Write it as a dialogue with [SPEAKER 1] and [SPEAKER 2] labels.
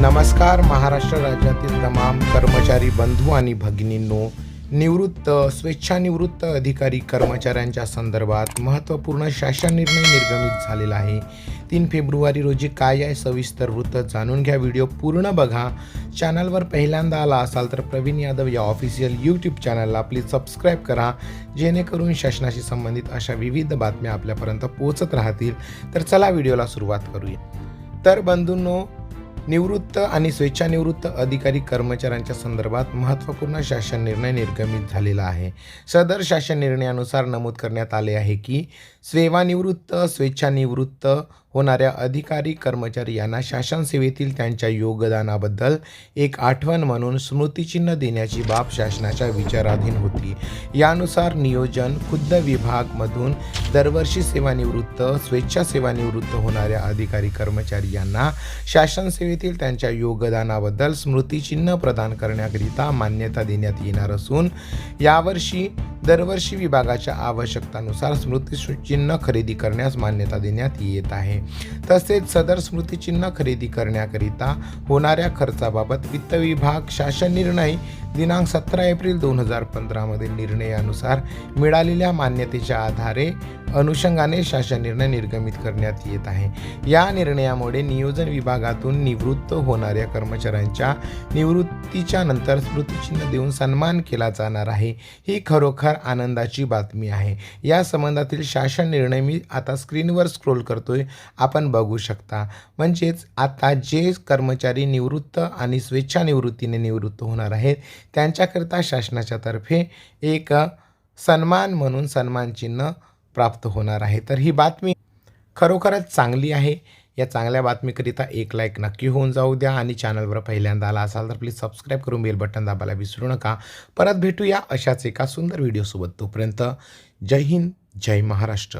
[SPEAKER 1] नमस्कार महाराष्ट्र राज्यातील तमाम कर्मचारी बंधू आणि भगिनींनो निवृत्त स्वेच्छानिवृत्त अधिकारी कर्मचाऱ्यांच्या संदर्भात महत्त्वपूर्ण शासन निर्णय निर्गमित झालेला आहे. तीन फेब्रुवारी रोजी काय आहे सविस्तर वृत्त जाणून घ्या. व्हिडिओ पूर्ण बघा. चॅनलवर पहिल्यांदा आला असाल तर प्रवीण यादव या ऑफिशियल यूट्यूब चॅनलला प्लीज सबस्क्राईब करा. जेणेकरून शासनाशी संबंधित अशा विविध बातम्या आपल्यापर्यंत पोहोचत राहतील. तर चला व्हिडिओला सुरुवात करूया. तर बंधूंनो निवृत्त आणि स्वेच्छानिवृत्त अधिकारी कर्मचाऱ्यांच्या संदर्भात महत्त्वपूर्ण शासन निर्णय निर्गमित झालेला आहे. सदर शासन निर्णयानुसार नमूद करण्यात आले आहे की सेवानिवृत्त स्वेच्छानिवृत्त होणाऱ्या अधिकारी कर्मचारी यांना शासन सेवेतील त्यांच्या योगदानाबद्दल एक आठवण म्हणून स्मृतिचिन्ह देण्याची बाब शासनाच्या विचाराधीन होती. यानुसार नियोजन खुद्द विभागमधून दरवर्षी सेवानिवृत्त स्वेच्छा सेवानिवृत्त होणाऱ्या अधिकारी कर्मचारी यांना शासन सेवेतील त्यांच्या योगदानाबद्दल स्मृतिचिन्ह प्रदान करण्याकरिता मान्यता देण्यात येणार असून यावर्षी दरवर्षी विभागाच्या आवश्यकतानुसार स्मृतिचिन्ह खरेदी करण्यास मान्यता देण्यात येत आहे. तसेच सदर स्मृतिचिन्ह खरेदी करण्याकरिता होणाऱ्या खर्चाबाबत वित्त विभाग शासन निर्णय दिनांक सतरा एप्रिल दोन हजार पंधरामधील निर्णयानुसार मिळालेल्या मान्यतेच्या आधारे अनुषंगाने शासन निर्णय निर्गमित करण्यात येत आहे. या निर्णयामुळे नियोजन विभागातून निवृत्त होणाऱ्या कर्मचाऱ्यांच्या निवृत्तीच्या नंतर स्मृतिचिन्ह देऊन सन्मान केला जाणार आहे. ही खरोखर आनंदाची बातमी आहे. या संबंधातील शासन निर्णय मी आता स्क्रीनवर स्क्रोल करतोय. आपण बघू शकता. म्हणजेच आता जे कर्मचारी निवृत्त आणि स्वेच्छानिवृत्तीने निवृत्त होणार आहेत त्यांच्याकरिता शासनाच्या तर्फे एक सन्मान म्हणून सन्मान चिन्ह प्राप्त होणार आहे. तर ही बातमी खरोखरच चांगली आहे. या चांगल्या बातमीकरिता एक लाईक नक्की होऊन जाऊ द्या आणि चॅनलवर पहिल्यांदा आला असाल तर प्लीज सबस्क्राईब करून बेल बटन दाबायला विसरू नका. परत भेटूया अशाच एका सुंदर व्हिडिओसोबत तोपर्यंत जय हिंद जय महाराष्ट्र.